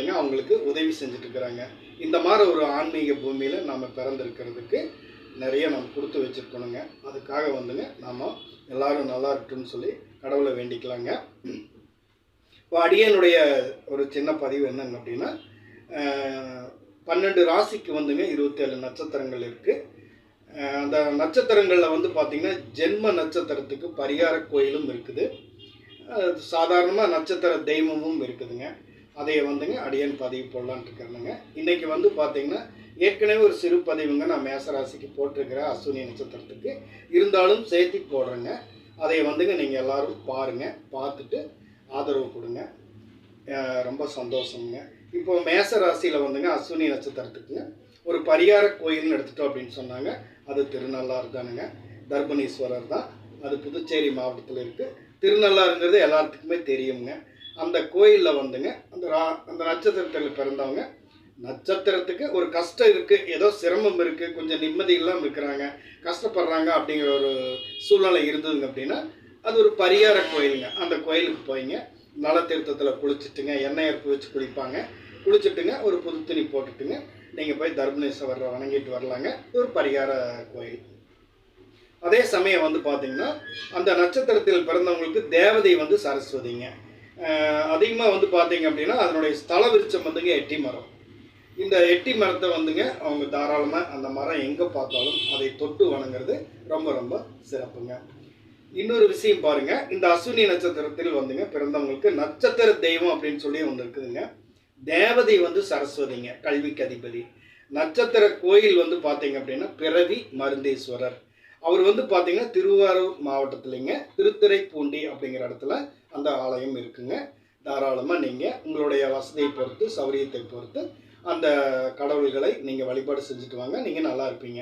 வந்துங்க அவங்களுக்கு உதவி செஞ்சுட்டு இருக்கிறாங்க இந்த மாதிரி ஒரு ஆன்மீக பூமியில் நாம் பிறந்திருக்கிறதுக்கு நிறைய நம்ம கொடுத்து வச்சுருக்கணுங்க. அதுக்காக வந்துங்க நாம் எல்லாரும் நல்லா இருக்கட்டும்னு சொல்லி கடவுளை வேண்டிக்கலாங்க. இப்போ அடியனுடைய ஒரு சின்ன பதிவு என்னங்க அப்படின்னா பன்னெண்டு ராசிக்கு வந்துங்க இருபத்தேழு நட்சத்திரங்கள் இருக்குது அந்த நட்சத்திரங்களில் வந்து பார்த்திங்கன்னா ஜென்ம நட்சத்திரத்துக்கு பரிகார கோயிலும் இருக்குது. சாதாரணமாக நட்சத்திர தெய்வமும் இருக்குதுங்க. அதை வந்துங்க அடியன் பதிவு போடலான்ட்டு இருக்கிறேனுங்க இன்றைக்கி வந்து பார்த்திங்கன்னா ஏற்கனவே ஒரு சிறு பதிவுங்க நான் மேசராசிக்கு போட்டிருக்கிறேன் அஸ்வினி நட்சத்திரத்துக்கு. இருந்தாலும் சேர்த்து போடுறேங்க. அதை வந்துங்க நீங்கள் எல்லோரும் பாருங்கள் பார்த்துட்டு ஆதரவு கொடுங்க. ரொம்ப சந்தோஷங்க இப்போ மேச ராசியில் வந்துங்க அஸ்வினி நட்சத்திரத்துக்குங்க ஒரு பரிகார கோயில்னு எடுத்துட்டோம் அப்படின்னு சொன்னாங்க. அது திருநள்ளாறு தானுங்க. தர்பணீஸ்வரர் தான். அது புதுச்சேரி மாவட்டத்தில் இருக்குது திருநள்ளாறுங்கிறது எல்லாத்துக்குமே தெரியுங்க. அந்த கோயிலில் வந்துங்க அந்த ரா அந்த நட்சத்திரத்தில் பிறந்தவங்க நட்சத்திரத்துக்கு ஒரு கஷ்டம் இருக்குது ஏதோ சிரமம் இருக்குது கொஞ்சம் நிம்மதி இல்லாமல் இருக்கிறாங்க கஷ்டப்படுறாங்க அப்படிங்கிற ஒரு சூழ்நிலை இருந்ததுங்க அப்படின்னா அது ஒரு பரிகார கோயிலுங்க. அந்த கோயிலுக்கு போய்ங்க நல தீர்த்தத்தில் குளிச்சுட்டுங்க எண்ணெய் அறுப்பு வச்சு குளிப்பாங்க. குளிச்சுட்டுங்க ஒரு புது துணி போட்டுட்டுங்க நீங்கள் போய் தர்மணேஸ்வரரை வணங்கிட்டு வரலாங்க. இது ஒரு பரிகார கோயில். அதே சமயம் வந்து பார்த்திங்கன்னா அந்த நட்சத்திரத்தில் பிறந்தவங்களுக்கு தேவதை வந்து சரஸ்வதிங்க. அதிகமாக வந்து பார்த்தீங்க அப்படின்னா அதனுடைய ஸ்தல விருச்சம் வந்துங்க எட்டி மரம். இந்த எட்டி மரத்தை வந்துங்க அவங்க தாராளமாக அந்த மரம் எங்கே பார்த்தாலும் அதை தொட்டு வணங்குறது ரொம்ப ரொம்ப சிறப்புங்க. இன்னொரு விஷயம் பாருங்க இந்த அஸ்வினி நட்சத்திரத்தில் வந்துங்க பிறந்தவங்களுக்கு நட்சத்திர தெய்வம் அப்படின்னு சொல்லி ஒன்று இருக்குதுங்க. தேவதை வந்து சரஸ்வதிங்க கல்விக்கு அதிபதி. நட்சத்திர கோயில் வந்து பார்த்தீங்க அப்படின்னா பிறவி மருந்தேஸ்வரர். அவர் வந்து பார்த்தீங்கன்னா திருவாரூர் மாவட்டத்துலேங்க திருத்துறைப்பூண்டி அப்படிங்கிற இடத்துல அந்த ஆலயம் இருக்குங்க. தாராளமாக நீங்கள் உங்களுடைய வசதியை பொறுத்து சௌரியத்தை பொறுத்து அந்த கடவுள்களை நீங்கள் வழிபாடு செஞ்சுட்டு வாங்க. நீங்கள் நல்லா இருப்பீங்க.